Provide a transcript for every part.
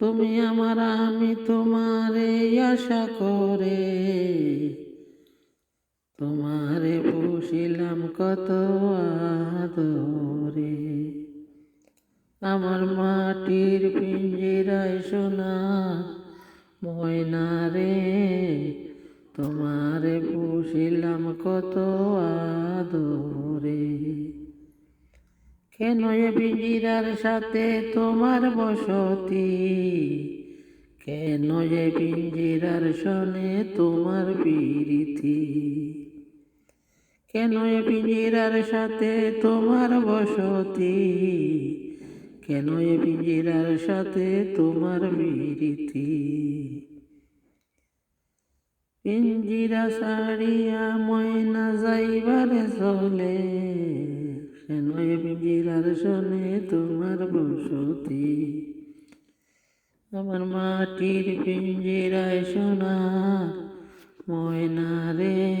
তুমি আমার, আমি তোমারে আশা করে। তোমারে পুষিলাম কত আদরে। আমার মাটির পিঞ্জিরায় সোনা ময়না রে, তোমারে পুষিলাম কত আদরে। কেন পিঞ্জিরার সাথে তোমার বসতি? কেন এ পিঞ্জিরার শোনে তোমার পিরিতি? কেন পিঞ্জিরার সাথে তোমার বসতি? কেন এ পিঞ্জিরার সাথে তোমার বিরীতি পিঞ্জিরা সারিয়া ময়না যাইবারে চলে। এ পিঞ্জিরার শোনে তোমার বসতি। আমার মাটির পিঞ্জিরায় সোনা, ময়না রে,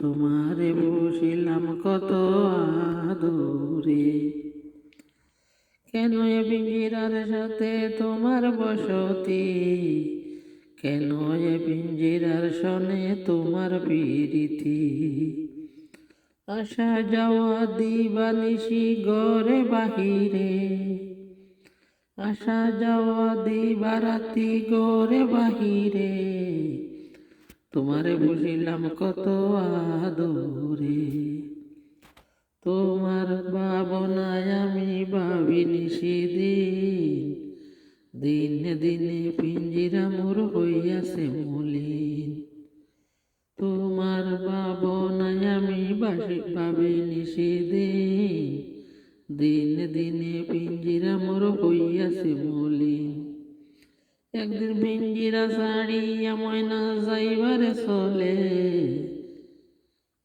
তোমারে বসিলাম কত আদরে। কেন এ পিঞ্জিরার সাথে তোমার বসতি? কেন এ পিঞ্জিরার শোনে তোমার প্রীতি? আসা যাওয়া দিবানিসি গড়ে বাহিরে। আসা যাওয়া দিবারাতি গড়ে বাহিরে। তোমারে বুঝিলাম কত আদরে। তোমার ভাবনায় আমি ভাবিনি সেদিন। দিনে দিনে পিঞ্জিরা মোর হইয়াছে মলিন। তোমার বাসি ভাবিনি সেদিন দিনে দিনে পিঞ্জিরা মোর হইয়াছে মলিন একদিন পিঞ্জিরা ছাড়িয়া ময়না যাইবারে চলে।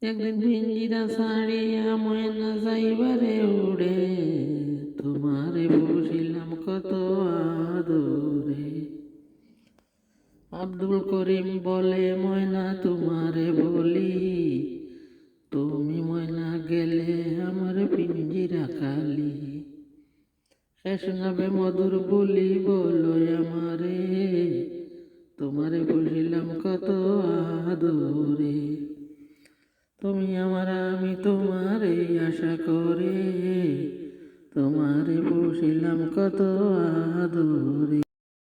একদিন পিঞ্জিরা ছাড়িয়া ময়না যাইবারে উড়ে। তোমারে বসিলাম কত আদরে। আব্দুল করিম বলে, ময়না, তোমারে বলি নাবে মধুর বলি বলো আমারে। তোমারে বুঝিলাম কত আদরে। তুমি আমার, আমি তোমারে আশা করে। তোমারে বসিলাম কত আদরে।